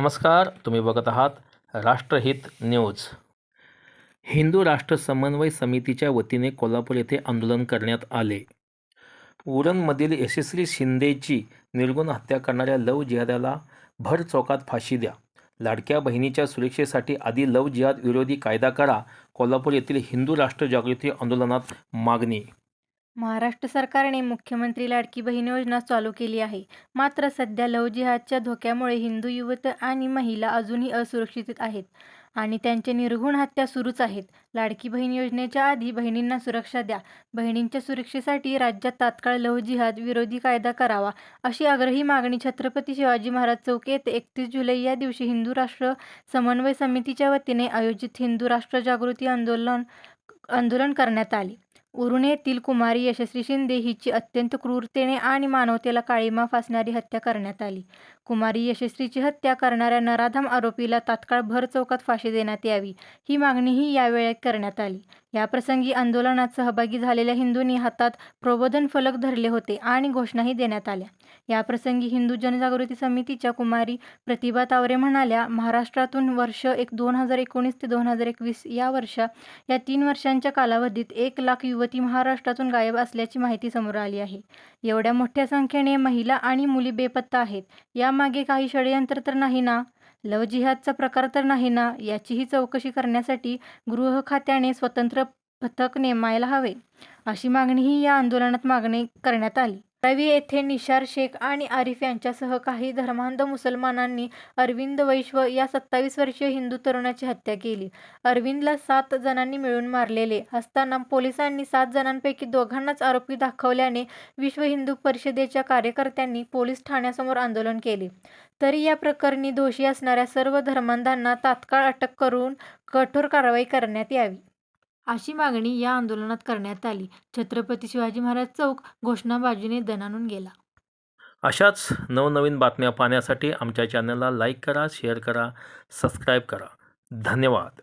नमस्कार तुम्ही बघत आहात राष्ट्रहित न्यूज. हिंदू राष्ट्र समन्वय समितीच्या वतीने कोल्हापूर येथे आंदोलन करण्यात आले. उरणमधील यशस्वी शिंदेची निर्गुण हत्या करणाऱ्या लव जिहाद्याला भर चौकात फाशी द्या. लाडक्या बहिणीच्या सुरक्षेसाठी आधी लव जिहाद विरोधी कायदा करा. कोल्हापूर येथील हिंदू राष्ट्र जागृती आंदोलनात मागणी महाराष्ट्र सरकारने मुख्यमंत्री लाडकी बहीण योजना चालू केली आहे. मात्र सध्या लव जिहादच्या धोक्यामुळे हिंदू युवत आणि महिला अजूनही असुरक्षित आहेत आणि त्यांचे निर्घुण हत्या सुरूच आहेत. लाडकी बहीण योजनेच्या आधी बहिणींना सुरक्षा द्या. बहिणींच्या सुरक्षेसाठी राज्यात तात्काळ लव जिहाद विरोधी कायदा करावा अशी आग्रही मागणी छत्रपती शिवाजी महाराज चौक येथे एकतीस जुलै या दिवशी हिंदू राष्ट्र समन्वय समितीच्या वतीने आयोजित हिंदू राष्ट्र जागृती आंदोलन आंदोलन करण्यात आले. उरण येथील कुमारी यशस्वी शिंदे हिची अत्यंत क्रूरतेने आणि मानवतेला काळीमा फासणारी हत्या करण्यात आली. कुमारी यशस्वीची हत्या करणाऱ्या नराधम आरोपीला तात्काळ भर चौकात फाशी देण्यात यावी. ही मागणीही यावेळी करण्यात आली. याप्रसंगी आंदोलनात सहभागी झालेल्या हिंदूंनी हातात प्रबोधन फलक धरले होते आणि घोषणाही देण्यात आल्या. याप्रसंगी हिंदू जनजागृती समितीच्या कुमारी प्रतिभा तावरे म्हणाल्या महाराष्ट्रातून वर्ष एक दोन हजार एकोणीस ते दोन हजार एकवीस या वर्षा या तीन वर्षांच्या कालावधीत एक लाख युवती महाराष्ट्रातून गायब असल्याची माहिती समोर आली आहे. एवढ्या मोठ्या संख्येने महिला आणि मुली बेपत्ता आहेत. या यामागे काही षडयंत्र तर नाही ना लव जिहादचा प्रकार तर नाही ना याचीही चौकशी करण्यासाठी गृह खात्याने स्वतंत्र पथक नेमायला हवे. अशी मागणीही या आंदोलनात मागणी करण्यात आली. रवी येथे निशार शेख आणि आरिफ यांच्यासह काही धर्मांध मुसलमानांनी अरविंद वैश्व या सत्तावीस वर्षीय हिंदू तरुणाची हत्या केली. अरविंदला सात जणांनी मिळून मारलेले असताना पोलिसांनी सात जणांपैकी दोघांनाच आरोपी दाखवल्याने विश्व हिंदू परिषदेच्या कार्यकर्त्यांनी पोलीस ठाण्यासमोर आंदोलन केले. तरी या प्रकरणी दोषी असणाऱ्या सर्व धर्मांधांना तात्काळ अटक करून कठोर कारवाई करण्यात यावी. अशी मागणी या आंदोलनात करण्यात आली. छत्रपती शिवाजी महाराज चौक घोषणाबाजीने दणाणून गेला. अशाच नवनवीन बातम्या पाहण्यासाठी आमच्या चॅनलला लाईक करा शेअर करा सबस्क्राईब करा. धन्यवाद.